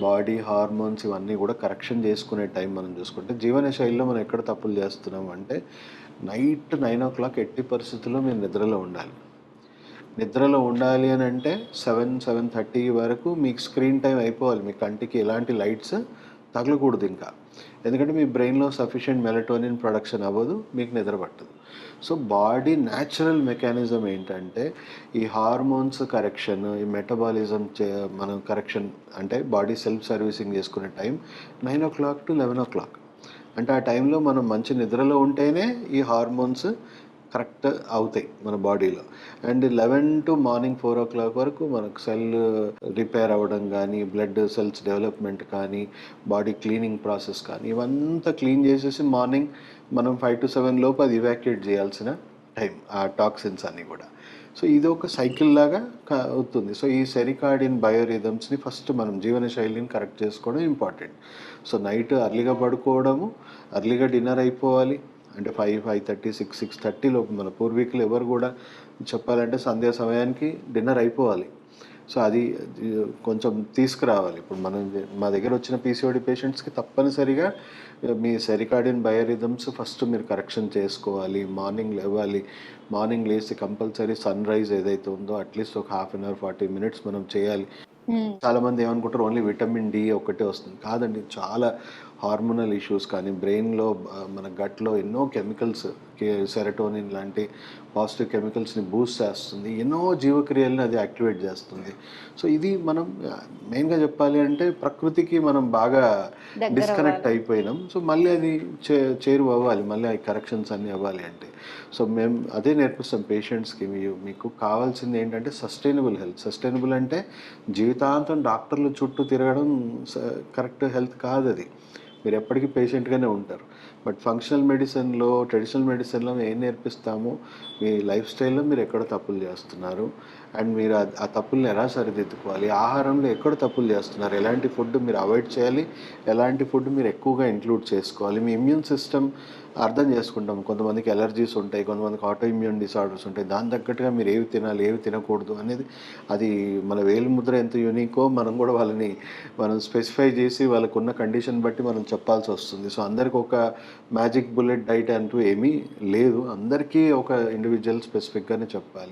Body hormones ఇవన్నీ కూడా correction చేసుకునే టైం మనం చూసుకుంటే జీవన శైలిలో మనం ఎక్కడ తప్పులు చేస్తున్నాం అంటే నైట్ నైన్ ఓ క్లాక్ ఎట్టి పరిస్థితుల్లో మీరు నిద్రలో ఉండాలి. నిద్రలో ఉండాలి అని అంటే సెవెన్ సెవెన్ థర్టీ వరకు మీకు స్క్రీన్ టైం అయిపోవాలి. మీ కంటికి ఎలాంటి లైట్స్ తగలకూడదు ఇంకా. ఎందుకంటే మీ బ్రెయిన్లో సఫిషియెంట్ మెలటోనిన్ ప్రొడక్షన్ అవ్వదు మీకు నిద్ర పట్టదు సో బాడీ న్యాచురల్ మెకానిజం ఏంటంటే ఈ హార్మోన్స్ కరెక్షన్ ఈ మెటబాలిజం చే మనం కరెక్షన్ అంటే బాడీ సెల్ఫ్ సర్వీసింగ్ చేసుకునే time nine o'clock to eleven o'clock. అంటే ఆ టైంలో మనం మంచి నిద్రలో ఉంటేనే ఈ హార్మోన్స్ కరెక్ట్ అవుతాయి మన బాడీలో. And eleven to morning four o'clock వరకు మనకు సెల్ రిపేర్ అవ్వడం కానీ బ్లడ్ సెల్స్ డెవలప్మెంట్ కానీ బాడీ క్లీనింగ్ ప్రాసెస్ కానీ ఇవంతా క్లీన్ చేసేసి మార్నింగ్ మనం ఫైవ్ టు సెవెన్ లోపు అది ఇవాక్యుయేట్ చేయాల్సిన టైం ఆ టాక్సిన్స్ అన్నీ కూడా. సో ఇది ఒక సైకిల్ లాగా అవుతుంది. సో ఈ సెరికార్డిన్ బయోరిథమ్స్ని ఫస్ట్ మనం జీవన శైలిని కరెక్ట్ చేసుకోవడం ఇంపార్టెంట్. సో నైట్ అర్లీగా పడుకోవడము అర్లీగా డిన్నర్ అయిపోవాలి. అంటే five five thirty six six thirty లోపు మన పూర్వీకులు ఎవరు కూడా చెప్పాలంటే సంధ్యా సమయానికి డిన్నర్ అయిపోవాలి. సో అది కొంచెం తీసుకురావాలి. ఇప్పుడు మనం మా దగ్గర వచ్చిన పీసీఓడి పేషెంట్స్కి తప్పనిసరిగా మీ సెరికాడిన్ బయోరిథమ్స్ ఫస్ట్ మీరు కరెక్షన్ చేసుకోవాలి. మార్నింగ్ లేవాలి. మార్నింగ్ లేచి కంపల్సరీ సన్ రైజ్ ఏదైతే ఉందో అట్లీస్ట్ ఒక half an hour forty minutes మనం చేయాలి. చాలా మంది ఏమనుకుంటారు ఓన్లీ విటమిన్ డి ఒకటే వస్తుంది. కాదండి చాలా హార్మోనల్ ఇష్యూస్ కానీ బ్రెయిన్లో మన గట్లో ఎన్నో కెమికల్స్ సెరటోనిన్ లాంటి పాజిటివ్ కెమికల్స్ని బూస్ట్ చేస్తుంది. ఎన్నో జీవక్రియల్ని అది యాక్టివేట్ చేస్తుంది. సో ఇది మనం మెయిన్గా చెప్పాలి అంటే ప్రకృతికి మనం బాగా డిస్కనెక్ట్ అయిపోయినాం. సో మళ్ళీ అది చే చేరువ అవ్వాలి మళ్ళీ కరెక్షన్స్ అన్నీ అవ్వాలి అంటే. సో మేము అదే నేర్పిస్తాం పేషెంట్స్కి మీ మీకు కావాల్సింది ఏంటంటే సస్టైనబుల్ హెల్త్ సస్టైనబుల్ అంటే జీవితాంతం డాక్టర్లు చుట్టూ తిరగడం కరెక్ట్ హెల్త్ కాదు అది మీరు ఎప్పటికీ పేషెంట్గానే ఉంటారు. బట్ ఫంక్షనల్ మెడిసిన్లో ట్రెడిషనల్ మెడిసిన్లో ఏం నేర్పిస్తామో మీ లైఫ్ స్టైల్లో మీరు ఎక్కడ తప్పులు చేస్తున్నారు? అండ్ మీరు ఆ- తప్పుల్ని ఎలా సరిదిద్దుకోవాలి? ఆహారంలో ఎక్కడ తప్పులు చేస్తున్నారు? ఎలాంటి ఫుడ్ మీరు అవాయిడ్ చేయాలి? ఎలాంటి ఫుడ్ మీరు ఎక్కువగా ఇంక్లూడ్ చేసుకోవాలి? మీ ఇమ్యూన్ సిస్టమ్ అర్థం చేసుకుంటాం. కొంతమందికి ఎలర్జీస్ ఉంటాయి కొంతమందికి ఆటో ఇమ్యూన్ డిసార్డర్స్ ఉంటాయి. దాని తగ్గట్టుగా మీరు ఏవి తినాలి ఏవి తినకూడదు అనేది అది మన వేలుముద్ర ఎంత యూనికో మనం కూడా వాళ్ళని మనం స్పెసిఫై చేసి వాళ్ళకున్న కండిషన్ బట్టి మనం చెప్పాల్సి వస్తుంది. సో అందరికి ఒక మ్యాజిక్ బుల్లెట్ డైట్ అంటూ ఏమీ లేదు. అందరికీ ఒక ఇండివిజువల్ స్పెసిఫిక్గానే చెప్పాలి.